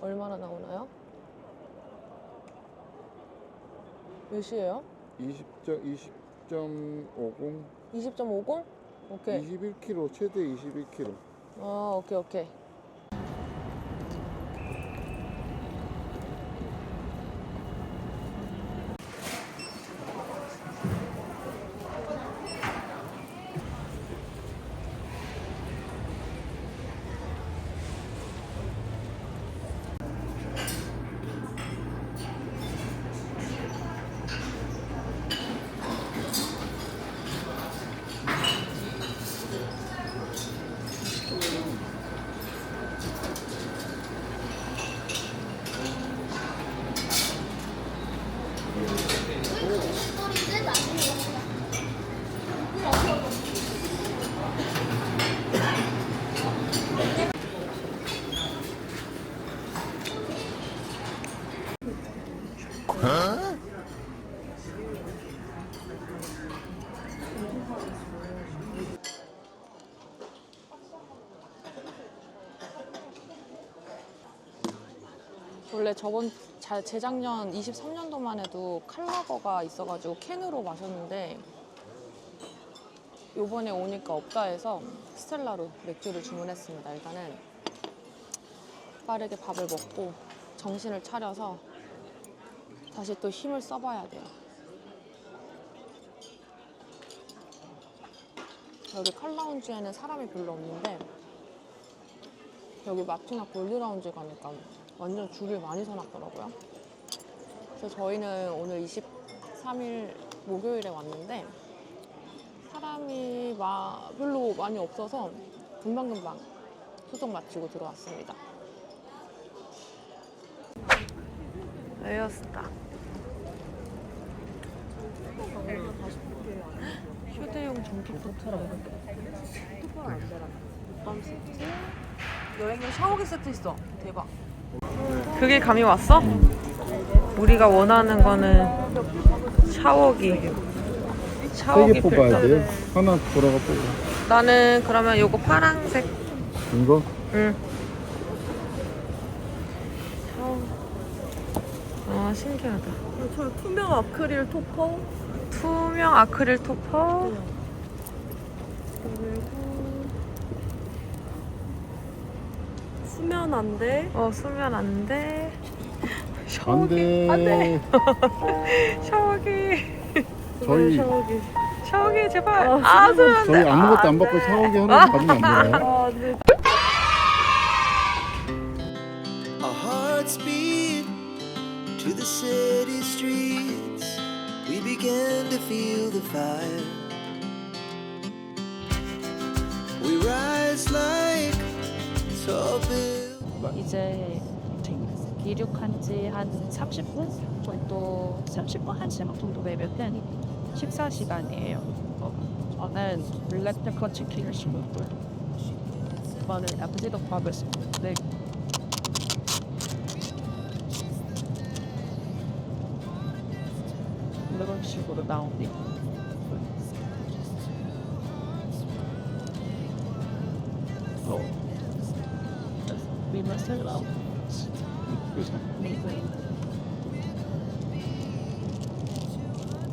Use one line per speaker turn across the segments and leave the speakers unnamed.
얼마나 나오나요? 몇?
20점 20.50
20.50? 오케이.
21km 최대 21km
아, 오케이, 오케이. 원래 저번 자- 재작년 23년도만 해도 칼라거가 있어가지고 캔으로 마셨는데 요번에 오니까 없다 해서 스텔라로 맥주를 주문했습니다. 일단은 빠르게 밥을 먹고 정신을 차려서 다시 또 힘을 써봐야 돼요. 여기 칼라운지에는 사람이 별로 없는데 여기 마티나 골드라운지 가니까 완전 줄을 많이 서놨더라고요. 그래서 저희는 오늘 23일 목요일에 왔는데 사람이 마- 별로 많이 없어서 금방금방 소송 마치고 들어왔습니다. 에어스타. 휴대용 전기포트랑 여행용 샤워기 세트 있어. 대박. 그게 감이 왔어? 우리가 원하는 거는 샤워기. 샤워기
세개 뽑아야
필터.
돼요 하나 돌아가 뽑아
나는 그러면 요거 파랑색.
이거?
응. 아 신기하다.
저 투명 아크릴 토퍼
투명 아크릴 토퍼.
수면 안 돼
어 쓰면 안 돼.
안돼
샤워기.
저희
샤워기
샤워기 제발.
아,
아 쓰면 안 돼.
저희 아무것도 안 받고 샤워기 하나 받으면 안 되나요?
아 네.
Our hearts beat to the city streets. We began to feel the fire. We rise like.
이제 기륙한 지 한 30분 정도, 30분 한 시간 정도 되면은 식사 시간이에요. 어, 저는 블랙페퍼 치킨을 시켰고요. 저는 야채덮밥을 시켰는데 이런 식으로 나옵니다. Allow.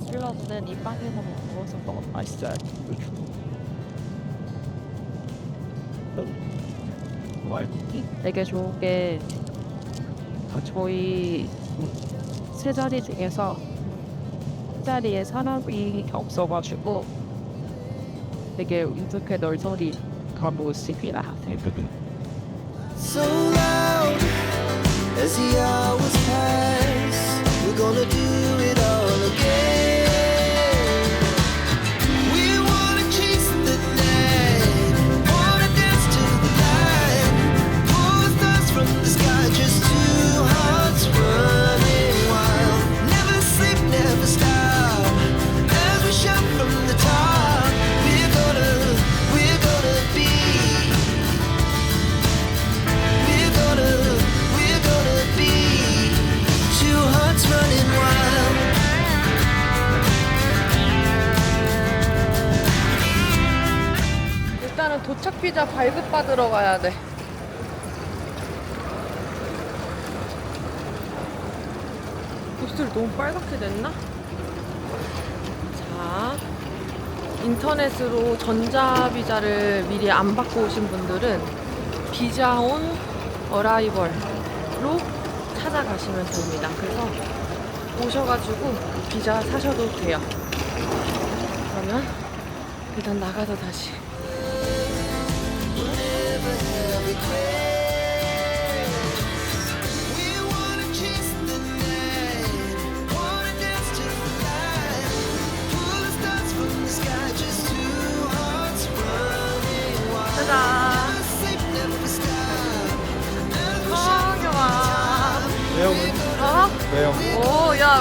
샐러드는 이 빵에서 먹어서 먹어 맛있어요. 되게 좋은 게 저희 세 자리 중에서 술자리에 사람이 없어가지고 되게 이렇게 널널히 가고 싶이라 하세요.
so loud as the hours pass. We're gonna do it all again.
발급 받으러 가야 돼. 입술 너무 빨갛게 됐나? 자, 인터넷으로 전자비자를 미리 안 받고 오신 분들은 비자 온 어라이벌로 찾아가시면 됩니다. 그래서 오셔가지고 비자 사셔도 돼요. 그러면 일단 나가서 다시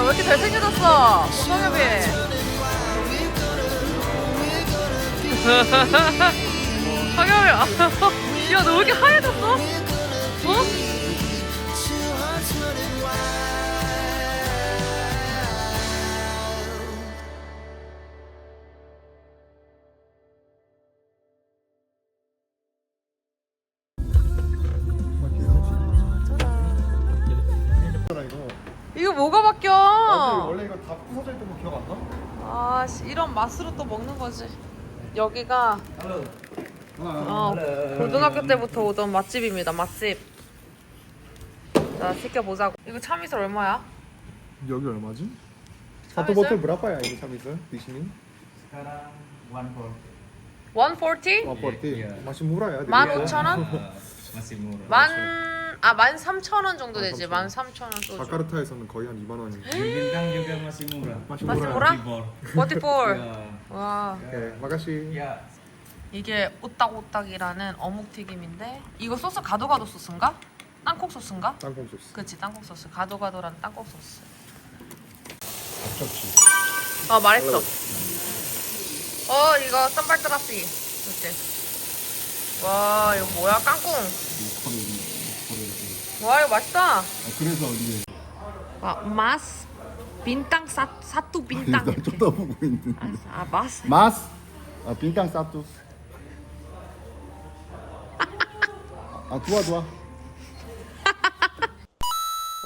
왜
이렇게 잘생겨졌어? 성엽이. 성엽이, 야, 너 왜 이렇게 하얘졌어? 어?
wild.
이거 뭐가 바뀌어?
원래 이거 다 부서져 있던 거 기억 안 나?
아, 씨, 이런 맛으로 또 먹는 거지. 여기가 어, 고등학교 때부터 오던 맛집입니다. 맛집. 자, 시켜보자고. 이거 참이슬 얼마야?
여기 얼마지?
Botol
berapa ya ini samisa di sini?
140?
Waporti. Masih murah ya.
15,000원?
masih murah.
만, 아, 13,000원 정도 되지. 13,000원 소주.
자카르타에서는 거의 한 2만 원이.
Bintang juga masih murah.
murah.
와.
오케이, 마가시.
Ya,
이게 오딱오딱이라는 어묵 튀김인데 이거 소스 가도가도 소스인가? 땅콩 소스인가?
땅콩 소스.
그치 땅콩 소스 가도가도라는 땅콩 소스
접시.
어 말했어 어 이거 쌈발트라피 그치 와 이거 뭐야 깡콩 와 이거 맛있다
아, 그래서 이제
와 마스 빈땅 사, 사투 빈땅
나
이렇게.
쳐다보고 있는.
아 마스
마스. 아, 빈땅 사투. 아, 좋아 좋아.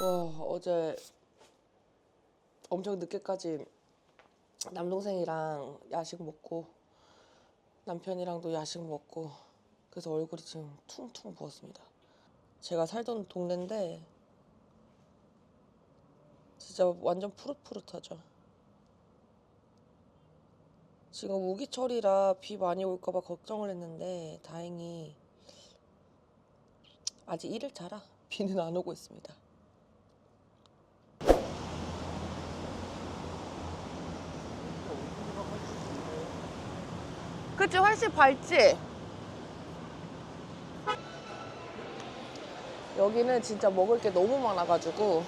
와 어제 엄청 늦게까지 남동생이랑 야식 먹고 남편이랑도 야식 먹고 그래서 얼굴이 지금 퉁퉁 부었습니다. 제가 살던 동네인데 진짜 완전 푸릇푸릇하죠. 지금 우기철이라 비 많이 올까봐 걱정을 했는데 다행히 아직 1일차라 비는 안 오고 있습니다. 그치 훨씬 밝지? 여기는 진짜 먹을 게 너무 많아가지고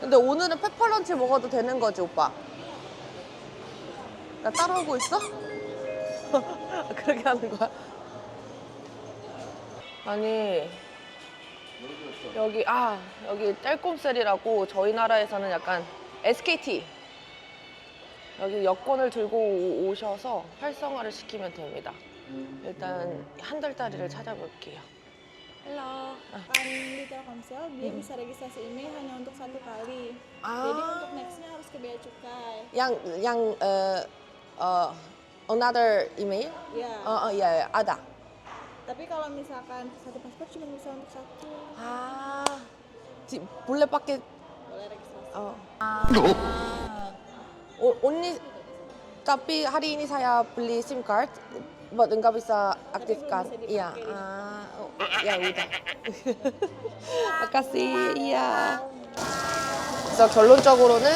근데 오늘은 페퍼런치 먹어도 되는 거지 오빠? 나 따라오고 있어? 그렇게 하는 거야? 아니 여기 아 여기 짤꼼셀이라고 저희 나라에서는 약간 SKT 여기 여권을 들고 오- 오셔서 활성화를 시키면 됩니다. 일단 한 달짜리를 찾아볼게요. Kalau
ah. di Telkomsel dia hmm. bisa registrasi ini hanya untuk satu kali. Ah. Jadi untuk nextnya harus ke bea cukai.
Yang yang uh, uh, another email?
Iya.
Yeah. Oh, oh ya, iya ada.
Tapi kalau misalkan satu paspor cuma bisa untuk satu.
Ah, boleh pakai?
Boleh registrasi.
Oh. Ah. oh only, tapi hari ini saya beli SIM card, buat enggak bisa aktifkan. Iya. Ah, makasih. Iya. 그래서 결론적으로는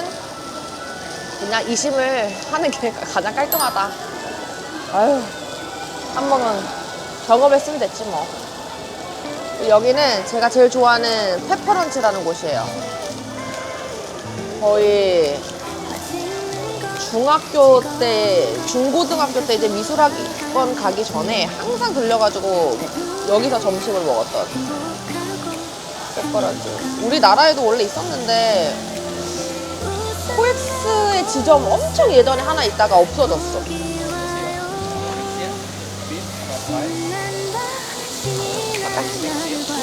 그냥 이심을 하는 게 가장 깔끔하다. 아유, 한 번은 경험했으면 됐지 뭐. 여기는 제가 제일 좋아하는 페퍼런치라는 곳이에요. 거의 중학교 때, 중고등학교 때 이제 미술학원 가기 전에 항상 들려가지고 여기서 점심을 먹었던 페퍼런치. 우리나라에도 원래 있었는데 코엑스의 지점 엄청 예전에 하나 있다가 없어졌어.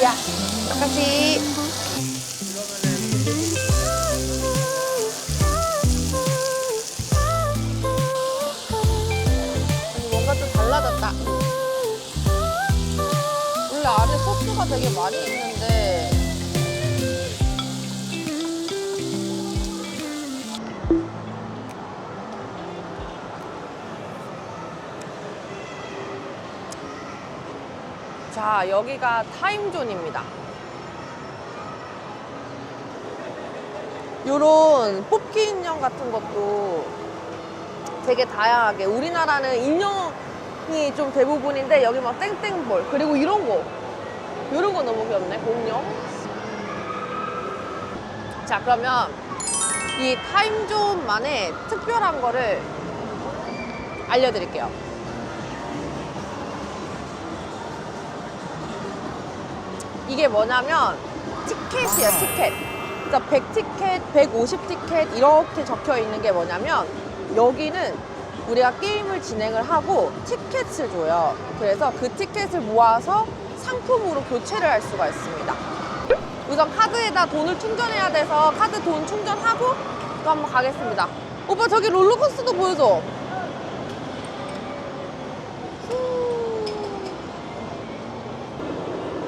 야, makasih. 아니, 뭔가 좀 달라졌다. 소스가 되게 많이 있는데 자, 여기가 타임존입니다. 요런 뽑기 인형 같은 것도 되게 다양하게 우리나라는 인형이 좀 대부분인데 여기 막 땡땡볼 그리고 이런 거 이런 거 너무 귀엽네 공룡. 자 그러면 이 타임존만의 특별한 거를 알려드릴게요. 이게 뭐냐면 티켓이에요 티켓. 그래서 100티켓, 150티켓 이렇게 적혀 있는 게 뭐냐면 여기는 우리가 게임을 진행을 하고 티켓을 줘요. 그래서 그 티켓을 모아서 상품으로 교체를 할 수가 있습니다 우선 카드에다 돈을 충전해야 돼서 카드 돈 충전하고 또 한번 가겠습니다 오빠 저기 롤러코스터도 보여줘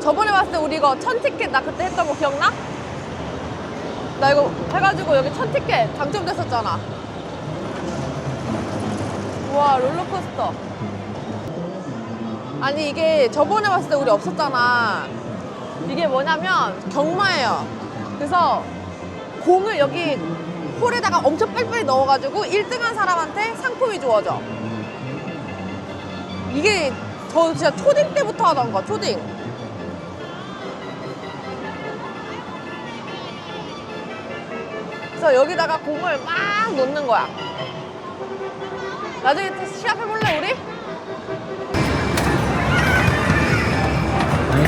저번에 봤을 때 우리 이거 천 티켓 나 그때 했던 거 기억나? 나 이거 해가지고 여기 천 티켓 당첨됐었잖아. 우와 롤러코스터. 아니 이게 저번에 봤을 때 우리 없었잖아. 이게 뭐냐면 경마예요. 그래서 공을 여기 홀에다가 엄청 빨리빨리 넣어가지고 1등한 사람한테 상품이 주어져. 이게 저 진짜 초딩 때부터 하던 거야 초딩. 그래서 여기다가 공을 막 놓는 거야. 나중에 시합해볼래, 우리?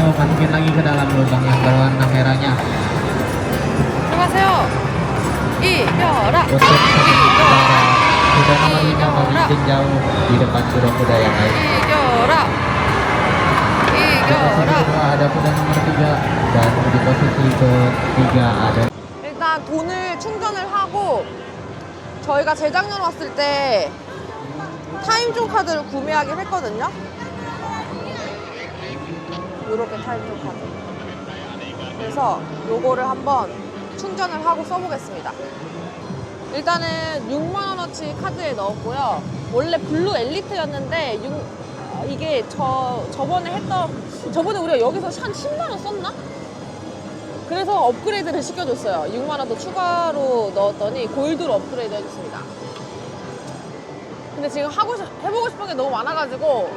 Ayo masukin lagi ke dalam lubang yang berwarna merahnya.
들어가세요. 이겨라!
Untuk sementara sudah nomor lima memimpin jauh di depan sudah kuda yang lain.
이겨라!
kedua ada kuda nomor tiga dan di posisi ketiga ada
일단 돈을 충전을 하고 저희가 재작년 왔을 때 타임존 카드를 구매하긴 했거든요. 이렇게 타임존 카드. 그래서 요거를 한번 충전을 하고 써보겠습니다. 일단은 6만원어치 카드에 넣었고요. 원래 블루 엘리트였는데 육- 어, 이게 저, 저번에 했던 저번에 우리가 여기서 한 10만원 썼나? 그래서 업그레이드를 시켜줬어요. 6만 원 더 추가로 넣었더니 골드로 업그레이드 해줬습니다. 근데 지금 하고 싶- 해보고 싶은 게 너무 많아가지고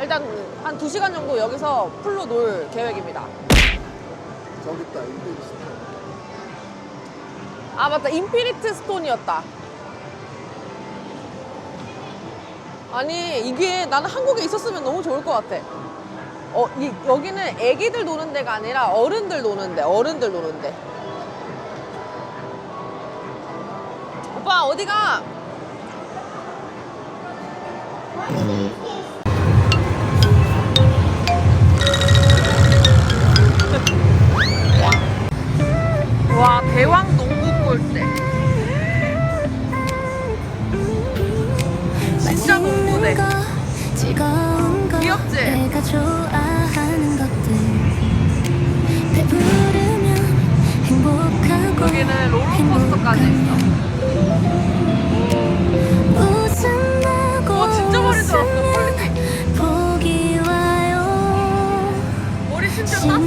일단 한 2시간 정도 여기서 풀로 놀 계획입니다.
저기 있다 인피니티 스톤
아 맞다 인피니트 스톤이었다. 아니 이게 나는 한국에 있었으면 너무 좋을 것 같아. 어, 이, 여기는 애기들 노는 데가 아니라 어른들 노는 데, 어른들 노는 데. 오빠 어디가? 와 대왕 농구 골대. 진짜
농구네.
귀엽지?
여기는 롤러코스터까지 있어. 와 어,
진짜 많이 들었어 머리 심지어. 땄어